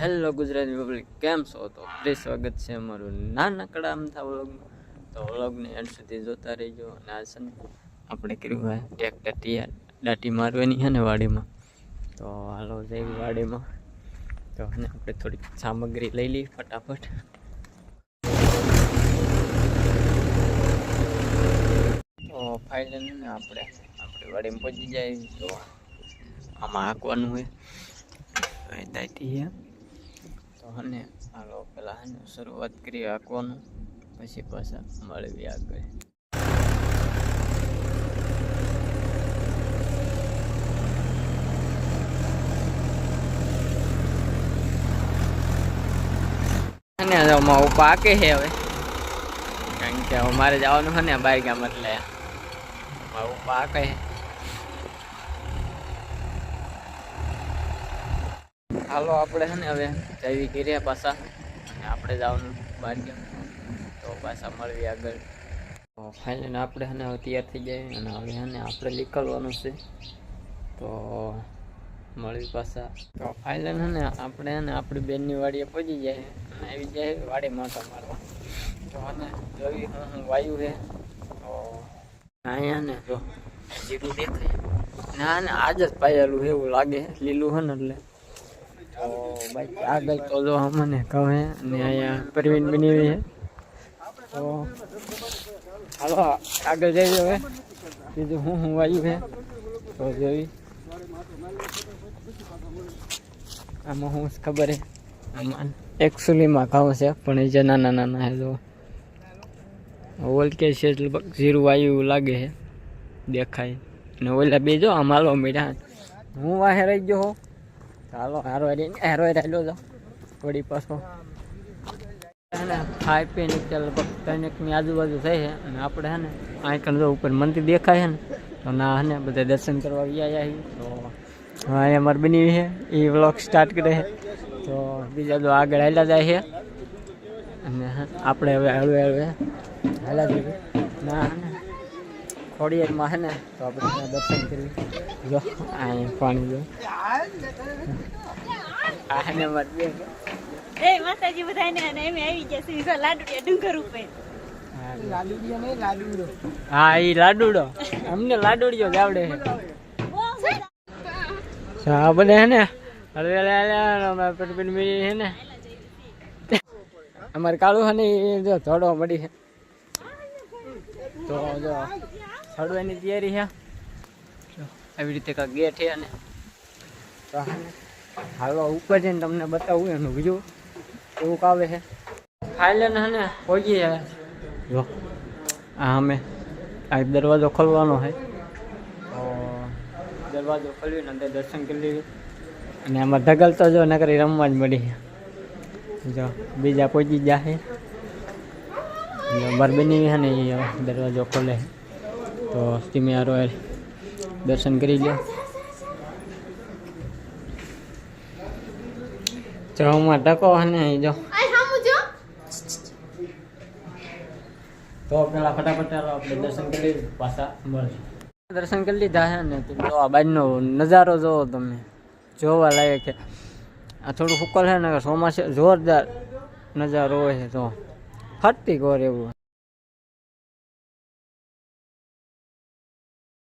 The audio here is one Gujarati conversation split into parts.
હેલો ગુજરાતી પબ્લિક કેમ છો? તો ફરી સ્વાગત છે અમારું નાનકડા અમથા વ્લોગમાં તો વ્લોગને એન્ડ સુધી જોતા રહીજો અને આ છે ને આપણે કર્યું હોય ટ્રેક્ટર તૈયાર. દાટી મારવાની છે ને વાડીમાં. તો હાલો જઈ વાડીમાં. તો અને આપણે થોડીક સામગ્રી લઈ લઈએ ફટાફટ. તો ફાઇનલ આપણે આપણે વાડીમાં પહોંચી જાય તો આમાં હાંકવાનું હોય અહીં છે અને હાલો હે શરૂઆત કરી રાખવાનું પછી પાછા મળવી આગળ. અને હવે પાકે છે હવે. કારણ કે હવે મારે જવાનું છે ને બાર ગામ એટલે પાકે છે. હાલો આપણે છે ને હવે જવી કર્યા પાછા. આપણે જવાનું બહાર તો પાછા મળવી આગળ. તો ફાઇનલ આપણે છે ને હવે તૈયાર થઈ જાય અને હવે છે આપણે નીકળવાનું છે. તો મળવી પાછા. તો ફાઇનલ છે ને આપણે છે ને આપણી બેનની વાડીએ પહોંચી જાય અને આવી જાય વાડી માથા મારવા. તો અને જોઈ હું હું વાયુ છે તો અહીંયા ને જો જીરું દેખાય ના, ને, આજ જ પાયેલું એવું લાગે, લીલું છે ને એટલે. ભાઈ આગળ તો જો અમને કહે અને અહીંયા પરવીન બની છે. તો હાલો, આગળ જઈ હવે. બીજું હું હું વાયુ છે? તો જોઈ. આમાં હું ખબર હે આમાં એકચ્યુઅલીમાં ઘઉં છે, પણ એ જે નાના નાના છે, જો. કે છે લગભગ ઝીરું વાયુ લાગે છે. દેખાય. ને ઓલા બે જો આમ હાલો મીઠા હું વાહે રહી ગયો હો. ચાલો હારો હારી રહેલો જાઓ વળી પાછો. ખાઈ પીને ચાલ ત્રણેકની આજુબાજુ થઈ છે, અને આપણે હે ને, અહીં કણ જો ઉપર મંદિર દેખાય છે ને, તો ના હે ને, બધા દર્શન કરવા ગયા તો અહીંયા મારે બની છે, એ વ્લોગ સ્ટાર્ટ કરે છે. તો બીજા તો આગળ હાલ્યા જાય છે, અને આપણે હવે હળવે હળવે હાલ્યા જઈએ. ના ખોડિયારમાં છે ને, તો આપણે દર્શન કરી જો અહીં પાણી જો. આ હે ને મારે બે. એ માતાજી બધાને અને એમ આવી ગયા છે જો લાડુડિયા ડુંગર ઉપર. હા એ લાડુડો. અમને લાડુડિયો છે. હા બને હે ને હળવે હળવે પેટ મીરી હે ને. અમારે કાળું છે ને જો થોડો મળી છે તો જો ચડવાની તૈયારી છે આવી રીતે કાંઈક ગેટ છે અને તો હે હાલો ઉપર જઈને તમને બતાવું એનું બીજું. એવું કાવે છે. ફાઇલન હે ને પહોંચી જાય જો આ અમે આ દરવાજો ખોલવાનો છે. તો દરવાજો ખોલીને અંદર દર્શન કરી લીધું. અને આમાં ધગલ તો જો નકરી રમવા જ મળી જો બીજા પહોંચી જાય છે. બાર બની ને એ દરવાજો ખોલે. તો હારો હાર દર્શન કરી લો ચવામાં ટકો છે ને એ જો તો પેલા ફટાફટ ચાલો આપણે દર્શન કરી લઈએ, પાછા મળીએ દર્શન કરી લીધા છે ને તો જો આ બાજુનો નજારો જોવો તમે જોવા લાયક છે આ થોડું ફૂકલ છે ને ચોમાસે જોરદાર નજારો હોય છે તો ફરતી ગોર એવું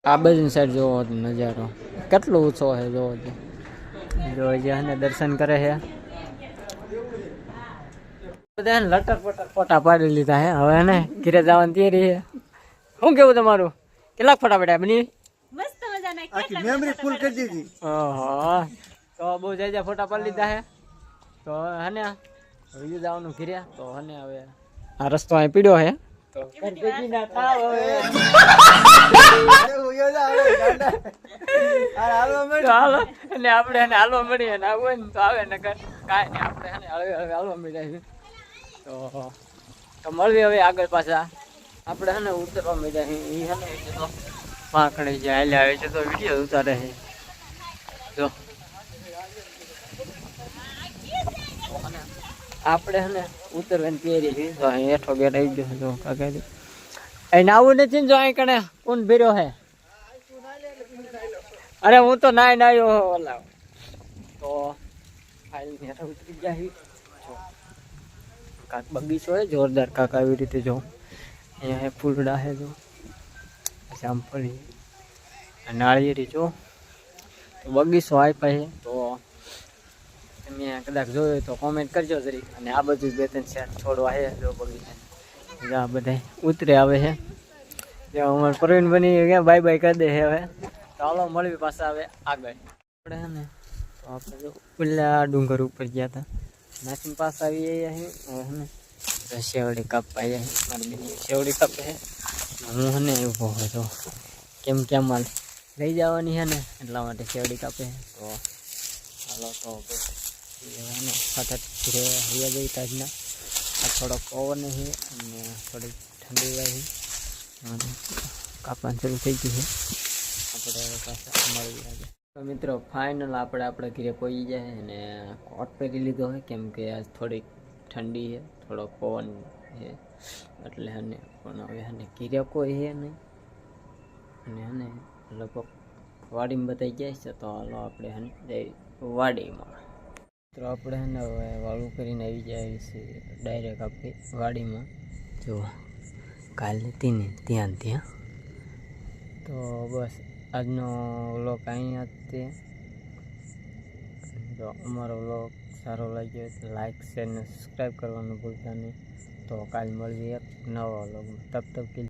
આ બાજુની સાઈડ જોવો તો નજારો. કેટલો ઊંચો છે જોવો જો જે છે ને દર્શન કરે છે. બધા લટર પટર ફોટા પાડી લીધા હે હવે ને ઘીરે જવાની તૈયારી છે. શું કેવું તમારું? કેટલાક ફોટા પડ્યા? બની? મસ્ત મજાના. આખી મેમરી ફૂલ કરી દીધી. ઓહો. તો બહુ જાજા ફોટા પાડી લીધા હે તો હે ને બીજું જવાનું ઘીર્યા તો હે હવે આ રસ્તો અહીં પીડ્યો હે તો. ઘર ભેગી ના થાવ હવે. હાલો અને આપણે એને હાલવા મળીએ. ને આવું હોય ને તો આવે ને કાંઈ આપણે એને હળવે હળવે હાલવા મળ્યા તો તો મળવી હવે આગળ પાછા. આપણે હે ને ઉતરવા મળ્યા છે એ હે ને એટલે તો પાંકડે જે હાલ્યા આવે છે તો વીડિયો ઉતારે છે. જો. આપણે હે ને ઉતરવાની તૈયારી છે. અહીં હેઠો ગેટ આવી ગયો જો કાકા અહીં નાવું નથી જો અહીં કણે કોણ ભીરો હે. અરે હું તો નાય નાયો ઓલા. તો ફાઇલ હેઠો ઉતરી જાય જો. કાક બગીચો હે, જોરદાર કાકા આવી રીતે જો. અહીંયા હે ફૂલડા હે, જો. જામફળી નાળિયેરી, જો. તો બગીચો આપ્યા છે તો તમે કદાચ જોયું તો કોમેન્ટ કરજો જરી. અને આ બધું બે ત્રણ શેર છોડવા છે જો બગીચા આ બધા ઉતરે આવે છે ત્યાં અમારે પ્રવીણ બની ગયા બાય બાય કરી દે છે હવે. ચાલો મળવી પાછા હવે આગળ. આપણે હે ને, તો આપણે જો પેલા ડુંગર ઉપર ગયા હતા નાચીન પાસ આવી અહીં. છે હવે ને શેવડી કાપવા આવ્યા છે મારી બેન શેવડી કાપે છે હું હને ઊભો હતો કેમ કેમ માલ લઈ જવાની છે ને, એટલા માટે શેવડી કાપે તો ચાલો તો હવે હે ને ફટાફટ ઘરે હૈયા જઈ તાજના આ થોડોક પવન છે અને થોડીક ઠંડી વાય છે અને કાપવાનું શરૂ થઈ ગયું છે આપણે હવે પાછા મળી આજે તો મિત્રો ફાઇનલ આપણે આપણા ઘરે પહોંચી જાય અને કોટ પહેરી લીધો હોય કેમ કે આજ થોડીક ઠંડી છે થોડોક પવન છે એટલે હને પણ હવે હને ઘીરે કોઈ છે નહીં અને હને લગભગ વાડીમાં બતાવી જાય છે તો હાલો આપણે હને જઈ વાડીમાં તો આપણે ને હવે વાળું કરીને આવી જાય છે ડાયરેક્ટ આપણી વાડીમાં. જો કાલ હતી ને ત્યાં ત્યાં. તો બસ આજનો વ્લોગ અહીંયા જ તે જો અમારો વ્લોગ સારો લાગ્યો તો લાઇક શેર ને સબસ્ક્રાઈબ કરવાનું ભૂલતા નહીં. તો કાલ મળીએ એક નવા વ્લોગમાં. તબ તબ કે